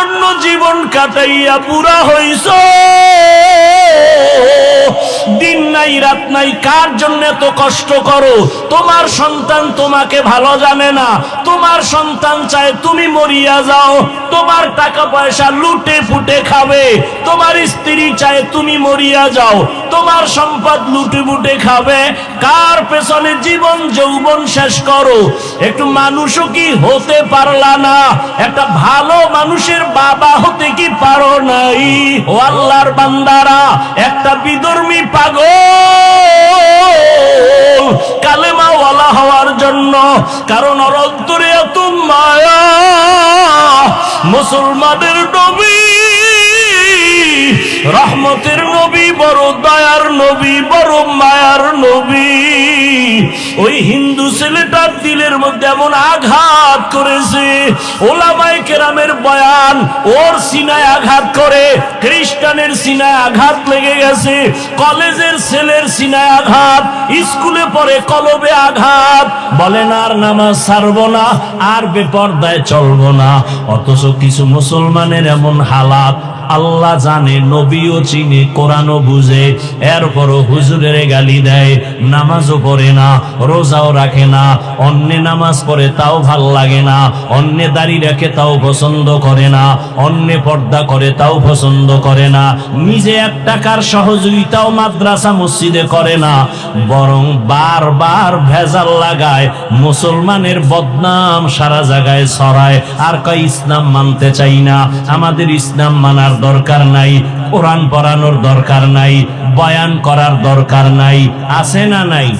জন্য জীবন কাটাইয়া পুরা হইছ। রাত নাই, কার জন্য এত কষ্ট করো? তোমার সন্তান তোমাকে ভালো জানে না। তোমার সন্তান চায় তুমি মরিয়া যাও। তোমার টাকা পয়সা লুটে ফুটে খাবে। তোমার স্ত্রী চায় তুমি মরিয়া যাও। তোমার সম্পদ লুটে ফুটে খাবে। কার পেছনে জীবন যৌবন শেষ করো? একটু মানুষও কি হতে পারলা না? একটা ভালো মানুষের বাবা হতে কি পারো নাই। ও আল্লাহর বান্দারা, একটা বিধর্মী পাগল। কালেমা ওয়ালা হওয়ার জন্য কারণ ওর অন্তরে এত মায়া। মুসলমানের নবী, রহমতের নবী, বড় দয়ার নবী, বড় মায়ার নবী। ওই হিন্দু ছেলেটার দিলের মধ্যে এমন আঘাত করেছে। ওলামাই কেরামের বয়ান, ওর সিনায় আঘাত করে, খ্রিস্টানের সিনায় আঘাত লেগে গেছে, কলেজের ছেলের সিনায় আঘাত, স্কুলে পড়ে কলবে আঘাত। বলেন, আর নামাজ ছাড়বো না, আর বেপর্দায় চলবো না। অথচ কিছু মুসলমানের এমন হালাত, আল্লাহ জানে, নবীও চিনে, কোরআনও বুঝে, এরপরও হুজুরের গালি দেয়, নামাজও পড়ে না, রোজাও রাখে না, অন্যে নামাজ পড়ে তাও ভালো লাগে না। অন্যে দাড়ি রাখে তাও পছন্দ করে না। অন্যে পর্দা করে তাও পছন্দ করে না। নিজে এক টাকার সহযোগিতাও মাদ্রাসা মসজিদে করে না। বরং বারবার ভেজাল লাগায়, মুসলমানের বদনাম সারা জায়গায় ছড়ায়। আর কয়, ইসলাম মানতে চাই না। আমাদের ইসলাম মানার দরকার নাই, কোরআন পড়ানোর দরকার নাই, বয়ান করার দরকার নাই। আছে না নাই?